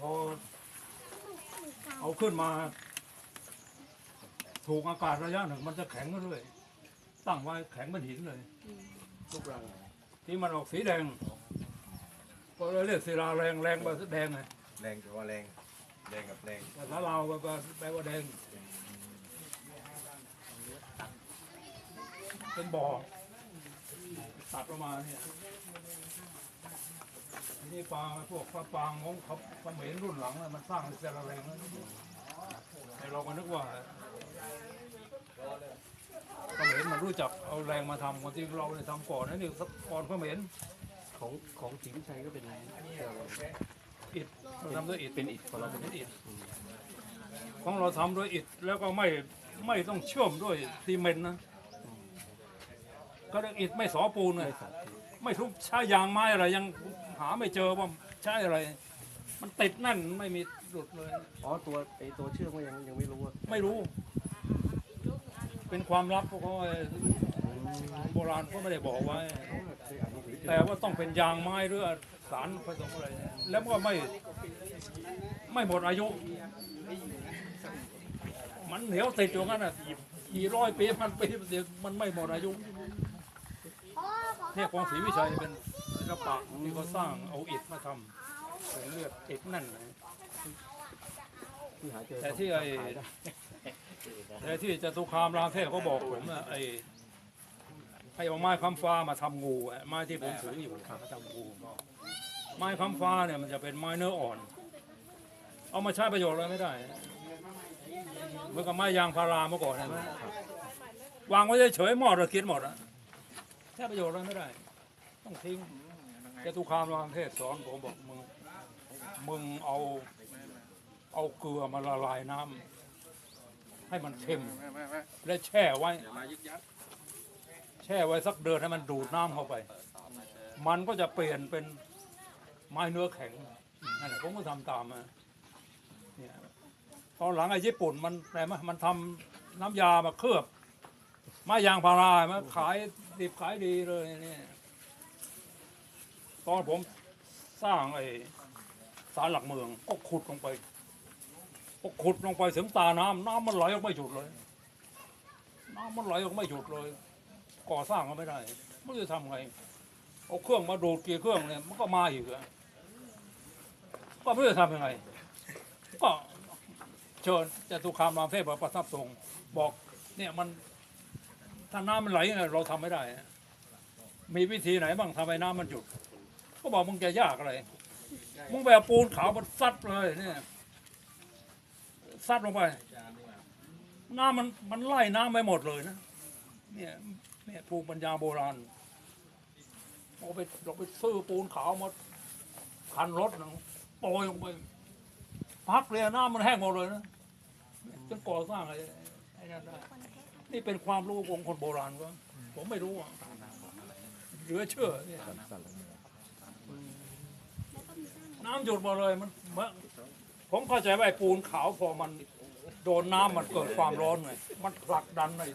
พอเอาขึ้นมา ถูกอากาศระยะหนึ่งมันจะแข็งมาเรื่อยตั้งไว้แข็งเป็นหินเลยทุกรังที่มันออกสีแดงก็เลยเรียกศิลาแรงแรงแบบแดงไงแรงแต่ว่าแรงแรงกับแรงภาษาลาวแปลว่าแปลว่าแดงเป็นบ่อ ตัดออกมาเนี่ยอันนี่ปลาพวกปลาปางของเขาเขมรรุ่นหลังน่ะมันสร้างเซลาแรงแล้วแต่เราก็นึกว่าเขมรมันรู้จักเอาแรงมาทำคนที่เราได้ทำก่อนนั่นนี่ก่อนเขมรของของศรีวิชัยก็เป็นอิฐเราทำด้วยอิฐเป็นอิฐของเราเป็นอิฐของเราทำด้วยอิฐแล้วก็ไม่ไม่ต้องเชื่อมด้วยซีเมนต์นะ ก็เรียกอิฐไม่สอปูนเลยไม่สาธิตไม่ทุกใช้ยางไม้อะไรยังหาไม่เจอว่าใช้อะไร มันติดแนั่นไม่มีหลุดเลย อ๋อตัวไอตัวเชือกก็ยังยังไม่รู้ว่าไม่รู้ เป็นความลับเพราะเขาโบราณก็ไม่ได้บอกไว้เคยอ่านหนังสือเจอแต่ว่าต้องเป็นยางไม้หรือสารผสมอะไรเนี่ยแล้วก็ไม่ไม่หมดอายุ มันเหนียวติดอยู่งั้นอะกี่ร้อยปีพันปีเดี๋ยวมันไม่หมดอายุ เนี่ยกองศรีวิชัยเป็นศิลปะที่เขาสร้างเอาอิฐมาทำเป็นเลือดอิฐนั่นนะที่หาเจอแต่ที่ไอ้ขายด้แต่ที่จตุคามรามเทพเขาบอกผมนะไอ้ให้เอาไม้คำฟ้ามาทำงูอะไม้ที่ผมถืออยู่มาทำงูไม้คำฟ้าเนี่ยมันจะเป็นไม้เนื้ออ่อน เอามาใช้ประโยชน์อะไรไม่ได้เหมื่อนกับไม้ยางพาราเมื่อก่อนเห็นไหมวางไว้เฉยๆหมอดระคิดหมดอะใช้ประโยชน์อะไรไม่ได้ ต้องทิ้งจตุคามรามเทพสอนผมบอกมึงมึงเอาเอาเกลือมาละลายน้ำให้มันเค็มและแช่ไว้ แช่ไว้สักเดือนให้มันดูดน้ำเข้าไป มันก็จะเปลี่ยนเป็นไม้เนื้อแข็งนั่นแหละผมก็ทำตามมาเนี่ยตอนหลังไอ้ญี่ปุ่นมันอะไรมะมันทำน้ำยามาเคลือบ ม้ยางพารามาขายดิบขายดีเลยเนี่ยตอนผมสร้างไอ้ศาลหลักเมืองก็ขุดลงไปพอขุดลงไปถึงตาน้ำน้ำมันไหลออกไม่หยุดเลย น้ำมันไหลออกไม่หยุดเลย ก่อสร้างก็ไม่ได้ไม่รู้จะทำไงเอาเครื่องมาดูดกี่เครื่องเนี่ยมันก็มาอีกอะก็ไม่รู้จะทำยังไง ก็เชิญจตุคามรามเทพประทับทรงบอกเนี่ยมัน ถ้าน้ำมันไหลไงเราทำไม่ได้อะมีวิธีไหนบ้างทำให้น้ำมันหยุด ก็บอกมึงจะยากอะไร มึงแบบปูนขาวมันซัดเลยเนี่ยซัดลงไป น้ำมันมันไล่น้ำไปหมดเลยนะ เนี่ยเนี่ยภูมิปัญญาโบราณเราไปเราไปซื้อปูนขาวมาคันรถนะโปรยลงไปพักเลยน้ำมันแห้งหมดเลยนะจนก่อสร้างอะไรไอ้นั่นได้ นี่เป็นความรู้ของคนโบราณก็ผมไม่รู้อะเหลือเชื่อเนี่ยน้ำหยดมาเลยมันมันผมเข้าใจว่าไอ้ปูนขาวพอมันโดนน้ำมันเกิดความร้อนไงมันผลักดันไอ้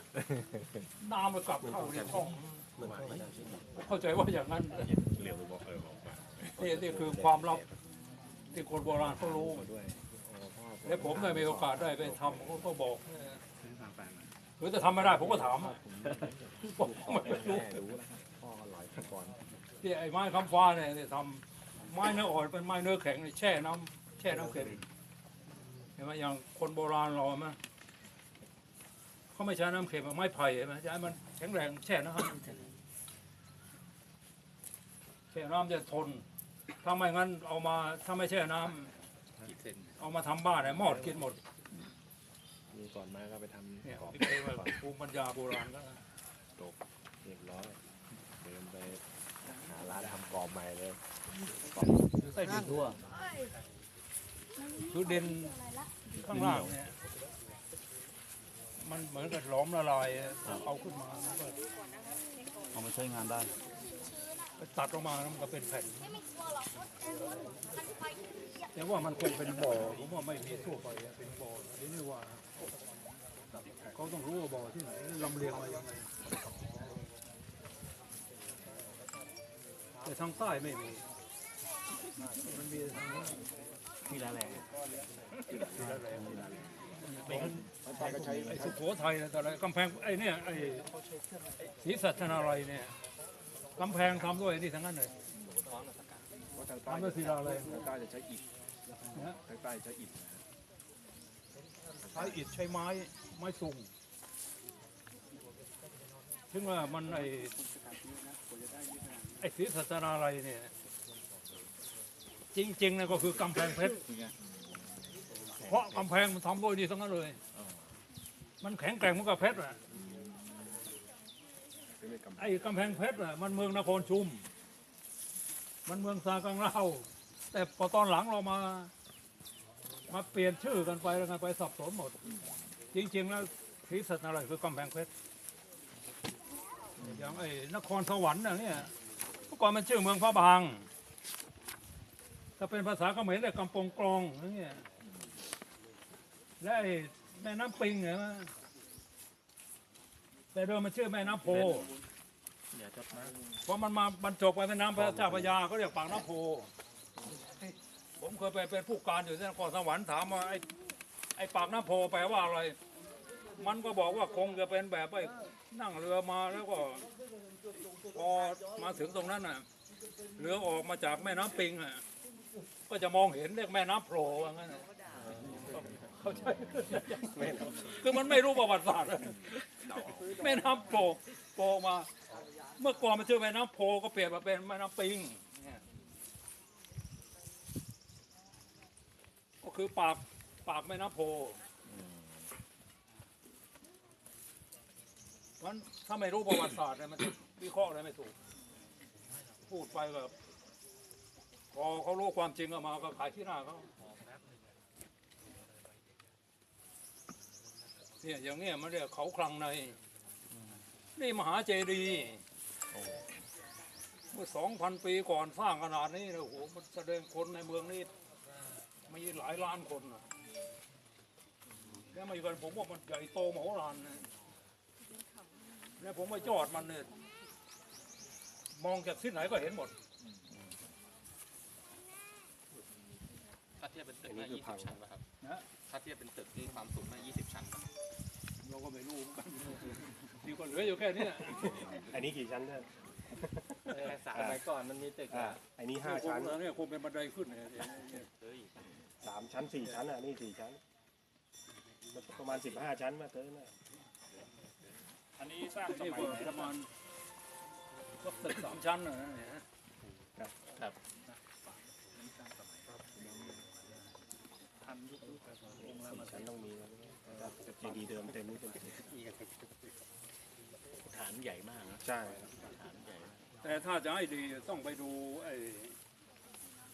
น้ำมันกลับเข้าในช่องเข้าใจว่าอย่างนั้นนี่นี่คือความลับที่คนโบราณเขารู้และผมได้มีโอกาสได้ไปทำเขาก็บอกห รือจะทำไม่ได้ผมก็ถามผมไม่รู้แม่รู้นะพ่ออร่อยก่อนที่ไอ้ไม้คำฟ้าเนี่ยเนี่ยทำไม้เนื้ออ่อนเป็นไม้เนื้อแข็งเนี่ยแช่น้ำแช่น้ำเค็มเห็นไหมอย่างคนโบราณเราไหมเขาไม่ใช้น้ำเค็มอะไม้ไผ่เห็นไหมใช้มันแข็งแรงแช่น้ำแช่น้ำจะทนถ้าไม่งั้นเอามาถ้าไม่แช่น้ำเอามาทำบ้านเนี่ยมอดกินหมด มีก่อนมาก็ไปทำเนี่ยของนี่เป็นว่าภูมิปัญญาโบราณก็เรียบร้อยเดินไปหาร้านทำกรอบใหม่เลยคือใต้ดินทั่วคือดินข้างล่างเนี่ยมันเหมือนกับหลอมละลายเอาขึ้นมาแล้วก็เอามาใช้งานได้ไปตัดออกมาแล้วมันก็เป็นแผ่นแต่ว่ามันคงเป็นบ่อผมว่าไม่มีทั่วไปอะเป็นบ่ออันนี้ไม่ว่า เขาต้องรู้ว่าบ่อที่ไหนลำเลียงมายังไงแต่ทางใต้ไม่มีมันมีทางนี้ที่ละแรงไอ้สุโขทัยนะตอะไรกำแพงไอ้เนี่ยไอ้ศรีสัชนาลัยเนี่ยกำแพงทำด้วยนี่ทั้งนั้นเลยทางใต้ทำด้วยศิลาแรทางใต้จะใช้อิฐนะทางใต้ใช้อิฐ ช้อิฐใช้ไม้ไม้สูงถึงว่ามันไอ้ไอศรีสัชนาลัยเนี่ย จริงๆนะก็คือกำแพงเพชรเพราะกำแพงมันทำด้วยนี่ทั้งนั้นเลย มันแข็งแกร่งเหมือนกับเพชรอะเป็นไม่กำไอ้กำแพงเพชรอะมันเมืองนครชุม มันเมืองซากังเล่าแต่พอตอนหลังเรามา มาเปลี่ยนชื่อกันไปแล้วกันไปสับสนหมด จริง ๆ แล้วศรีสัตนาลัยคือกำแพงเพชรอย่างไอ้นครสวรรค์น่ะเนี่ยเมื่อก่อนมันชื่อเมืองพระบางถ้าเป็นภาษาเขมรเรียกกำปงกรองอย่างเงี้ยและไอ้แม่น้ำปิงเนี่ยนะแต่เดิมมันชื่อแม่น้ำโพอย่าจดนะพอมันมาบรรจบไปแม่น้ำพระเจ้าพระยาก็เรียกปากน้ำโพผม เคยไปเป็นผู้การอยู่ที่นครสวรรค์ถามว่าไอ้ไอ้ปากน้ำโพแปลว่าอะไร มันก็บอกว่าคงจะเป็นแบบไปนั่งเรือมาแล้วก็พอมาถึงตรงนั้นน่ะเรือออกมาจากแม่น้ำปิงอะก็จะมองเห็นเรียกแม่น้ำโผล่ว่างั้นน่ะเขาใช่คือมันไม่รู้ประวัติศาสตร์อะแม่น้ำโผล่โผล่มา เมื่อก่อนมันชื่อแม่น้ำโพก็เปลี่ยนมาเป็นแม่น้ำปิงเนี่ยก็ คือปากปากแม่น้ำโพเพราะฉะนั้นถ้าไม่รู้ประวัติศาสตร์เนี่ยมันจะวิเคราะห์อะไรไม่ถูก พูดไปแบบพอเขารู้ความจริงออกมาก็ขายที่หน้าเขาเนี่ยอย่างเงี้ยมันเรียกเขาคลังใน นี่มหาเจดีย์เมื่อสองพันปีก่อนสร้างขนาดนี้นะโอ้โหมันแสดงคนในเมืองนี้ มีหลายล้านคนนะแล้วมาอยู่กันผมว่ามันใหญ่โตมโหฬารนะแล้วผมมาจอดมันเนี่ยมองจากที่ไหนก็เห็นหมด ถ้าเทียบเป็นตึกน่า20 ชั้นป่ะครับ นะถ้าเทียบเป็นตึกที่ความสูงน่า20 ชั้นป่ะเราก็ไม่รู้เหมือนกันดีกว่าเหลืออยู่แค่เนี้ยอันนี้กี่ชั้นเนี่ย แค่สาม สมัยก่อนมันมีตึกอ่า อันนี้ห้าคงชั้นเนี่ยคงเป็นบันไดขึ้นเนี่ยเฮ้ยสามชั้นสี่ชั้นอะนี่สี่ชั้นประมาณสิบห้าชั้นมาเติมน่ะอันนี้สร้างสนี่มัยก็ไหนประมาณสักตึกสามชั้นนะเนี่ยนะทันยุคยุคแบบองค์ละสี่มาชั้นต้องมีแล้วนะครับเจดีย์เดิมเต็มนี่เป็นฐานใหญ่มากนะใช่ฐานใหญ่มากแต่ถ้าจะให้ดีต้องไปดูไอ้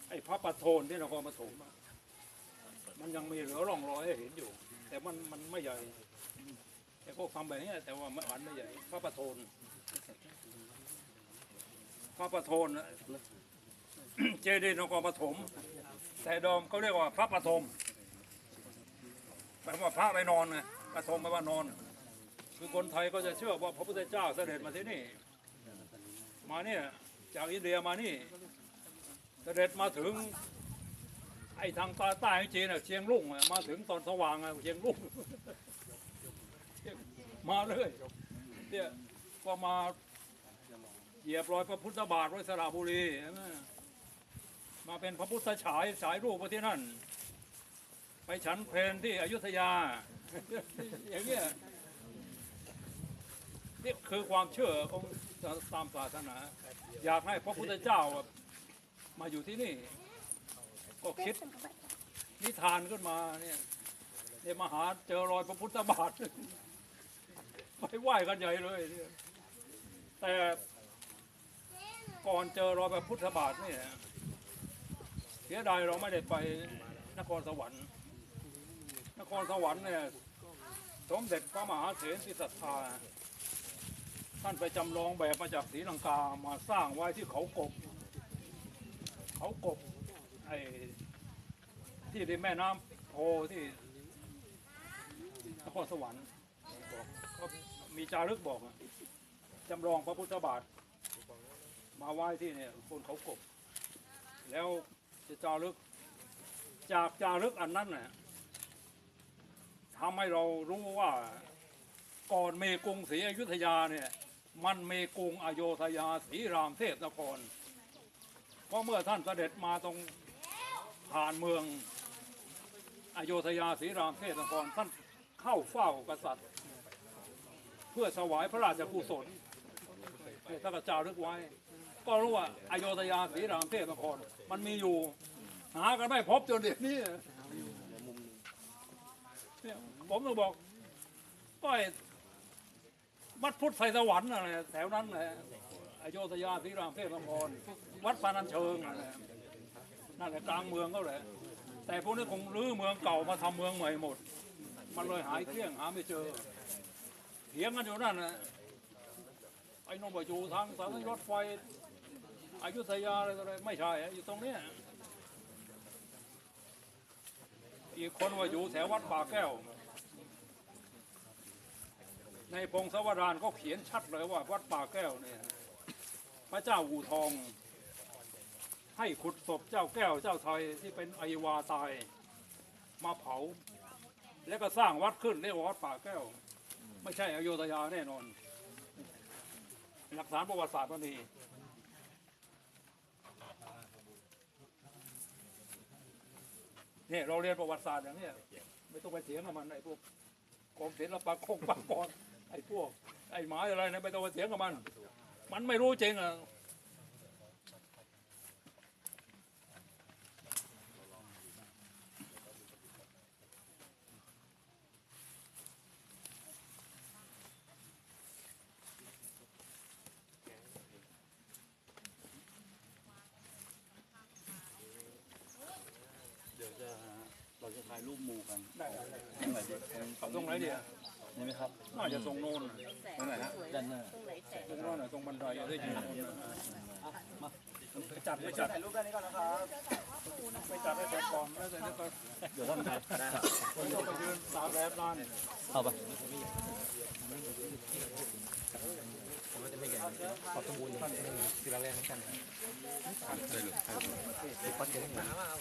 ไอ้พระประโทนที่นครปฐมอะ มันยังมีเหลือร่องรอยให้เห็นอยู่ แต่มันมันไม่ใหญ่ แต่พวกทำแบบนี้แต่ว่ามันอันไม่ใหญ่พระประโทนพระประโทนเจดีย์นครปฐมแต่ดอมเขาเรียกว่าพระประทมแปลว่าพระไปนอนไงประทมแปลว่านอน คือคนไทยก็จะเชื่อว่าพระพุทธเจ้าเสด็จมาที่นี่ มาเนี่ยจากอินเดียมานี่ เสด็จมาถึง ไอ้ทางตาใต้ของจีนน่ะเชียงรุ่งอะมาถึงตอนสว่างอะเชียงรุ่ง มาเลยเนี่ยก็มาเหยียบรอยพระพุทธบาทไว้สระบุรีใช่ไหมมาเป็นพระพุทธฉายฉายรูปไว้ที่นั่น ไปฉันเพลนที่อยุธยา อย่างเงี้ยนี่คือความเชื่อของตามศาสนา อยากให้พระพุทธเจ้ามาอยู่ที่นี่ ก็คิดนิทานขึ้นมาเนี่ยเนี่ยมาหาเจอรอยพระพุทธบาทไปไหว้กันใหญ่เลยเนี่ยแต่ก่อนเจอรอยพระพุทธบาทเนี่ยเสียดายเราไม่ได้ไปนครสวรรค์ นครสวรรค์เนี่ยสมเด็จพระมหาเถรที่ศรัทธาท่านไปจำลองแบบมาจากศรีลังกามาสร้างไว้ที่เขากบ เขากบ ไอ้ที่ริมแม่น้ำโพที่นครสวรรค์บอกก็มีจารึกบอกอะจำลองพระพุทธบาท มาไหว้ที่เนี่ยคนเขากบ แล้วจะจารึกจจากจารึกอันนั้นน่ะทำให้เรารู้ว่าก่อนเมกรุงศรีอยุธยาเนี่ย มันเมกรุงอโยธยาศรีรามเทพนครเพราะเมื่อท่านเสด็จมาตรง ผ่านเมืองอโยธยาศรีรามเทพนครท่านเข้าเฝ้ากษัตริย์ เพื่อถวายพระราชกุศลท่านก็จารึกไว้ ก็รู้ว่าอโยธยาศรีรามเทพนครมันมีอยู่ หากันไม่พบจนเดี๋ยวนี้เนี่ยผมต้องบอกก็ไอ้วัดพุทธไทยสวรรค์อะไรแถวนั้นแหละอโยธยาศรีรามเทพนครวัดพานันเชิงนั่นแหละ นั่นแหละกลางเมืองก็แหละแต่พวกนี้คงรื้อเมืองเก่ามาทำเมืองใหม่หมด มันเลยหายเกลี้ยงหาไม่เจอเถียงกันอยู่นั่นนะไอ้นงบอยู่ทางสถานีรถไฟอยุธยาอะไรต่ออะไรไม่ใช่อยู่ตรงนี้อีกคนว่าอยู่แถววัดป่าแก้ว ในพงศวดารก็เขียนชัดเลยว่าวัดป่าแก้วเนี่ยพระเจ้าอู่ทอง ให้ขุดศพเจ้าแก้วเจ้าไทยที่เป็นไอวาตายมาเผา แล้วก็สร้างวัดขึ้นเรียกว่าวัดป่าแก้ว ไม่ใช่อโยธยาแน่นอนหลักฐานประวัติศาสตร์มันมีเนี่ยเราเรียนประวัติศาสตร์อย่างเนี้ยไม่ต้องไปเถียงกับมันไอ้พวกกองศิลปะคงปากรไอ้พวกไอ้หมาอะไรนะไม่ต้องไปเถียงกับมัน มันไม่รู้จริงอะ เดี๋ยวจะเรา จะถ่ายรูปหมู่กันได้ได้ได้ตรงไหนดีตรงตรงไหนเดียนี่ไหมครับน่าจะตรงโน้นตรงไหนฮะด้านหน้าตรงโน้นน่ะตรงบันไดได้ยินไปจัดไปจัดถ่ายรูปด้านนี้ก่อนนะครับไปจัดให้เสร็จก่อนแล้วเสร็จแล้วก็เดี๋ยวท่านถ่ายได้ครับคนต้องไปยืนตากแดดนานเข้าไปขอบสมบูรณ์ท่านที่เราเล่นเหมือนกัน